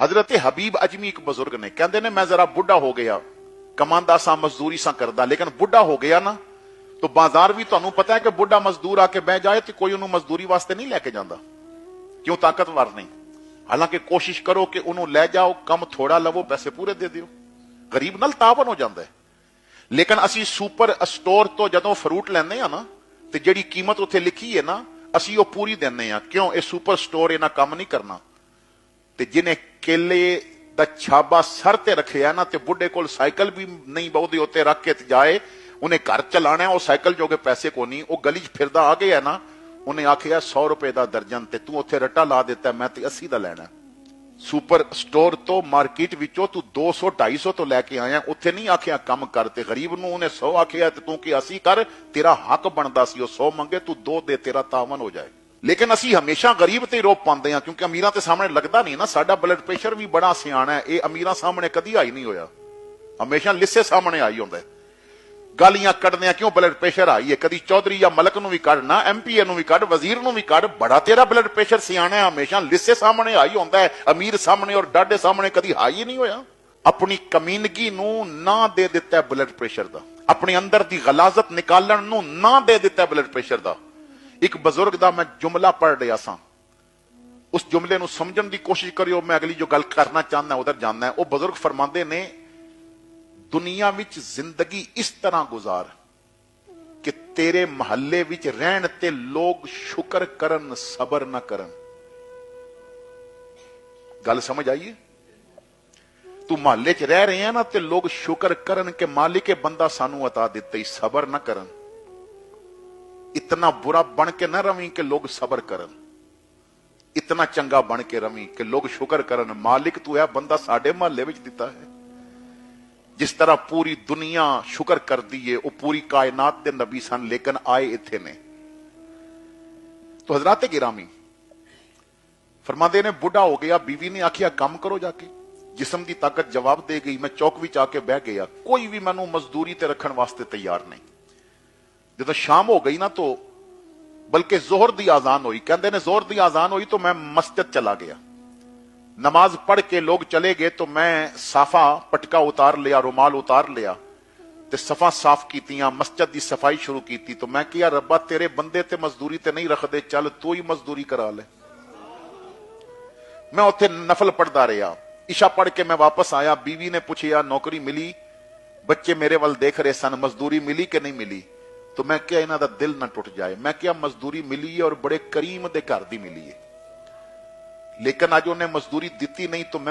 ਹਜ਼ਰਤ ਹਬੀਬ ਅਜਮੀ ਇੱਕ ਬਜ਼ੁਰਗ ਨੇ ਕਹਿੰਦੇ ਨੇ ਮੈਂ ਜ਼ਰਾ ਬੁੱਢਾ ਹੋ ਗਿਆ ਕਮਾਂਦਾ ਸਾਂ ਮਜ਼ਦੂਰੀ ਸਾਂ ਕਰਦਾ ਲੇਕਿਨ ਬੁੱਢਾ ਹੋ ਗਿਆ ਨਾ ਤਾਂ ਬਾਜ਼ਾਰ ਵੀ ਤੁਹਾਨੂੰ ਪਤਾ ਹੈ ਕਿ ਬੁੱਢਾ ਮਜ਼ਦੂਰ ਆ ਕੇ ਬਹਿ ਜਾਏ ਤੇ ਕੋਈ ਉਹਨੂੰ ਮਜ਼ਦੂਰੀ ਵਾਸਤੇ ਨਹੀਂ ਲੈ ਕੇ ਜਾਂਦਾ ਕਿਉਂ ਤਾਕਤਵਰ ਨਹੀਂ ਹਾਲਾਂਕਿ ਕੋਸ਼ਿਸ਼ ਕਰੋ ਕਿ ਉਹਨੂੰ ਲੈ ਜਾਓ ਕੰਮ ਥੋੜਾ ਲਵੋ ਪੈਸੇ ਪੂਰੇ ਦੇ ਦਿਓ ਗਰੀਬ ਨਾਲ ਤਾਵਨ ਹੋ ਜਾਂਦਾ ਹੈ ਲੇਕਿਨ ਅਸੀਂ ਸੁਪਰ ਸਟੋਰ ਤੋਂ ਜਦੋਂ ਫਰੂਟ ਲੈਂਦੇ ਆ ਨਾ ਤੇ ਜਿਹੜੀ ਕੀਮਤ ਉੱਥੇ ਲਿਖੀ ਹੈ ਨਾ ਅਸੀਂ ਉਹ ਪੂਰੀ ਦਿੰਦੇ ਆ ਕਿਉਂ ਇਹ ਸੁਪਰ ਸਟੋਰ ਇਹਨਾਂ ਕੰਮ ਨਹੀਂ ਕਰਨਾ ਤੇ ਜਿਹਨੇ ਕੇਲੇ ਦਾ ਛਾਬਾ ਸਰ ਤੇ ਰੱਖਿਆ ਨਾ ਤੇ ਬੁੱਢੇ ਕੋਲ ਸਾਈਕਲ ਵੀ ਨਹੀਂ ਬਹੁਦੇ ਉੱਤੇ ਰੱਖ ਕੇ ਜਾਏ, ਉਹਨੇ ਘਰ ਚਲਾਣਾ, ਉਹ ਸਾਈਕਲ ਜੋਗੇ ਪੈਸੇ ਕੋ ਨਹੀਂ, ਉਹ ਗਲੀ 'ਚ ਫਿਰਦਾ ਆ ਗਿਆ ਨਾ, ਉਹਨੇ ਆਖਿਆ 100 ਰੁਪਏ ਦਾ ਦਰਜਨ ਤੇ ਤੂੰ ਉੱਥੇ ਰੱਟਾ ਲਾ ਦਿੱਤਾ, ਮੈਂ ਤੇ 80 ਦਾ ਲੈਣਾ। ਸੁਪਰ ਸਟੋਰ ਤੋਂ ਮਾਰਕੀਟ ਵਿੱਚੋਂ ਤੂੰ 200 250 ਤੋਂ ਲੈ ਕੇ ਆਇਆ, ਉੱਥੇ ਨਹੀਂ ਆਖਿਆ ਕੰਮ ਕਰ ਤੇ ਗਰੀਬ ਨੂੰ ਉਹਨੇ 100 ਆਖਿਆ ਤੇ ਤੂੰ ਕਿ 80 ਕਰ, ਤੇਰਾ ਹੱਕ ਬਣਦਾ ਸੀ, ਉਹ 100 ਮੰਗੇ, ਤੂੰ 2 ਦੇ, ਤੇਰਾ ਤਾਵਨ ਹੋ ਜਾਏ। ਲੇਕਿਨ ਅਸੀਂ ਹਮੇਸ਼ਾ ਗਰੀਬ ਤੇ ਹੀ ਰੋਪ ਪਾਉਂਦੇ ਹਾਂ, ਕਿਉਂਕਿ ਅਮੀਰਾਂ ਤੇ ਸਾਹਮਣੇ ਲੱਗਦਾ ਨਹੀਂ ਨਾ, ਸਾਡਾ ਬਲੱਡ ਪ੍ਰੈਸ਼ਰ ਵੀ ਬੜਾ ਸਿਆਣਾ ਹੈ, ਇਹ ਅਮੀਰਾਂ ਸਾਹਮਣੇ ਕਦੀ ਆਈ ਨਹੀਂ ਹੋਇਆ। ਹਮੇਸ਼ਾ ਲਿੱਸੇ ਸਾਹਮਣੇ ਆਈ ਹੁੰਦਾ ਗਾਲੀਆਂ ਕੱਢਦੇ ਕਿਉਂ ਬਲੱਡ ਪ੍ਰੈਸ਼ਰ ਆਈ ਹੈ? ਕਦੀ ਚੌਧਰੀ ਜਾਂ ਮਲਕ ਨੂੰ ਵੀ ਕੱਢਣਾ ਐਮਪੀਏ ਨੂੰ ਵੀ ਕੱਢ, ਵਜ਼ੀਰ ਨੂੰ ਵੀ ਕੱਢ, ਬੜਾ ਤੇਰਾ ਬਲੱਡ ਪ੍ਰੈਸ਼ਰ ਸਿਆਣਾ ਹੈ, ਹਮੇਸ਼ਾ ਲਿੱਸੇ ਸਾਹਮਣੇ ਆਈ ਹੁੰਦਾ ਹੈ, ਅਮੀਰ ਸਾਹਮਣੇ ਔਰ ਡਾਡੇ ਸਾਹਮਣੇ ਕਦੀ ਹਾਈ ਨਹੀਂ ਹੋਇਆ। ਆਪਣੀ ਕਮੀਨਗੀ ਨੂੰ ਨਾ ਦੇ ਦਿੱਤਾ ਬਲੱਡ ਪ੍ਰੈਸ਼ਰ ਦਾ। ਆਪਣੇ ਅੰਦਰ ਦੀ ਗਲਾਜ਼ਤ ਨਿਕਾਲਣ ਨੂੰ ਨਾ ਦੇ ਦਿੱਤਾ ਬਲੱਡ ਪ੍ਰੈਸ਼ਰ ਦਾ। ਇੱਕ ਬਜ਼ੁਰਗ ਦਾ ਮੈਂ ਜੁਮਲਾ ਪੜ੍ਹ ਰਿਹਾ ਸਾਂ। ਉਸ ਜੁਮਲੇ ਨੂੰ ਸਮਝਣ ਦੀ ਕੋਸ਼ਿਸ਼ ਕਰਿਓ, ਮੈਂ ਅਗਲੀ ਜੋ ਗੱਲ ਕਰਨਾ ਚਾਹੁੰਦਾ, ਉਧਰ ਜਾਣਾ ਉਹ ਬਜ਼ੁਰਗ ਫਰਮਾਉਂਦੇ ਨੇ, ਦੁਨੀਆ ਵਿੱਚ ਜ਼ਿੰਦਗੀ ਇਸ ਤਰ੍ਹਾਂ ਗੁਜ਼ਾਰ ਕਿ ਤੇਰੇ ਮਹੱਲੇ ਵਿੱਚ ਰਹਿਣ ਤੇ ਲੋਕ ਸ਼ੁਕਰ ਕਰਨ, ਸਬਰ ਨਾ ਕਰਨ। ਗੱਲ ਸਮਝ ਆਈਏ ਤੂੰ ਮਹੱਲੇ 'ਚ ਰਹਿ ਰਹੇ ਆ ਨਾ ਤੇ ਲੋਕ ਸ਼ੁਕਰ ਕਰਨ ਕਿ ਮਾਲਿਕ ਇਹ ਬੰਦਾ ਸਾਨੂੰ ਅਤਾ ਦਿੱਤਾ ਹੀ ਸਬਰ ਨਾ ਕਰਨ। ਇਤਨਾ ਬੁਰਾ ਬਣ ਕੇ ਨਾ ਰਵੀਂ ਕਿ ਲੋਕ ਸਬਰ ਕਰਨ ਇਤਨਾ ਚੰਗਾ ਬਣ ਕੇ ਰਵੀਂ ਕਿ ਲੋਕ ਸ਼ੁਕਰ ਕਰਨ ਮਾਲਿਕ ਤੂੰ ਹੈ ਬੰਦਾ ਸਾਡੇ ਮਹੱਲੇ ਵਿੱਚ ਦਿੱਤਾ ਹੈ ਜਿਸ ਤਰ੍ਹਾਂ ਪੂਰੀ ਦੁਨੀਆ ਸ਼ੁਕਰ ਕਰਦੀ ਏ ਉਹ ਪੂਰੀ ਕਾਇਨਾਤ ਦੇ ਨਬੀ ਸਨ ਲੇਕਿਨ ਆਏ ਇੱਥੇ ਨੇ ਤੋ ਹਜ਼ਰਤ ਗਿਰਾਮੀ ਫਰਮਾਦੇ ਨੇ ਬੁੱਢਾ ਹੋ ਗਿਆ ਬੀਵੀ ਨੇ ਆਖਿਆ ਕੰਮ ਕਰੋ ਜਾ ਕੇ ਜਿਸਮ ਦੀ ਤਾਕਤ ਜਵਾਬ ਦੇ ਗਈ ਮੈਂ ਚੌਕ ਵਿੱਚ ਆ ਕੇ ਬਹਿ ਗਿਆ ਕੋਈ ਵੀ ਮੈਨੂੰ ਮਜ਼ਦੂਰੀ ਤੇ ਰੱਖਣ ਵਾਸਤੇ ਤਿਆਰ ਨਹੀਂ ਜਦੋਂ ਸ਼ਾਮ ਹੋ ਗਈ ਨਾ ਤੋ ਬਲਕਿ ਜ਼ੋਹਰ ਦੀ ਆਜ਼ਾਨ ਹੋਈ ਕਹਿੰਦੇ ਨੇ ਜ਼ੋਹਰ ਦੀ ਆਜ਼ਾਨ ਹੋਈ ਤਾਂ ਮੈਂ ਮਸਜਿਦ ਚਲਾ ਗਿਆ नमाज पढ़ के लोग चले गए तो मैं साफा पटका उतार लिया रुमाल उतार लिया ਤੇ ਸਫਾ ਸਾਫ ਕੀਤੀਆਂ ਮਸਜਿਦ ਦੀ ਸਫਾਈ ਸ਼ੁਰੂ ਕੀਤੀ ਤਾਂ ਮੈਂ ਕਿਹਾ ਰੱਬਾ ਤੇਰੇ ਬੰਦੇ ਤੇ ਮਜ਼ਦੂਰੀ ਤੇ ਨਹੀਂ ਰੱਖਦੇ ਚੱਲ ਤੂੰ ਹੀ ਮਜ਼ਦੂਰੀ ਕਰਾ ਲੈ ਮੈਂ ਉੱਥੇ ਨਫਲ ਪੜਦਾ ਰਿਹਾ ਇਸ਼ਾ ਪੜ ਕੇ ਮੈਂ ਵਾਪਸ ਆਇਆ ਬੀਵੀ ਨੇ ਪੁੱਛਿਆ ਨੌਕਰੀ ਮਿਲੀ ਬੱਚੇ ਮੇਰੇ ਵੱਲ ਦੇਖ ਰਹੇ ਸਨ ਮਜ਼ਦੂਰੀ ਮਿਲੀ ਕਿ ਨਹੀਂ ਮਿਲੀ ਤਾਂ ਮੈਂ ਕਿਹਾ ਇਹਨਾਂ ਦਾ ਦਿਲ ਨਾ ਟੁੱਟ ਜਾਏ ਮੈਂ ਕਿਹਾ ਮਜ਼ਦੂਰੀ ਮਿਲੀ ਹੈ ਔਰ ਬੜੇ ਕਰੀਮ ਦੇ ਘਰ ਦੀ ਮਿਲੀ ਹੈ ਲੇਕਿਨ ਅੱਜ ਉਹਨੇ ਮਜ਼ਦੂਰੀ ਦਿੱਤੀ ਨਹੀਂ ਤਾਂ ਮੈਂ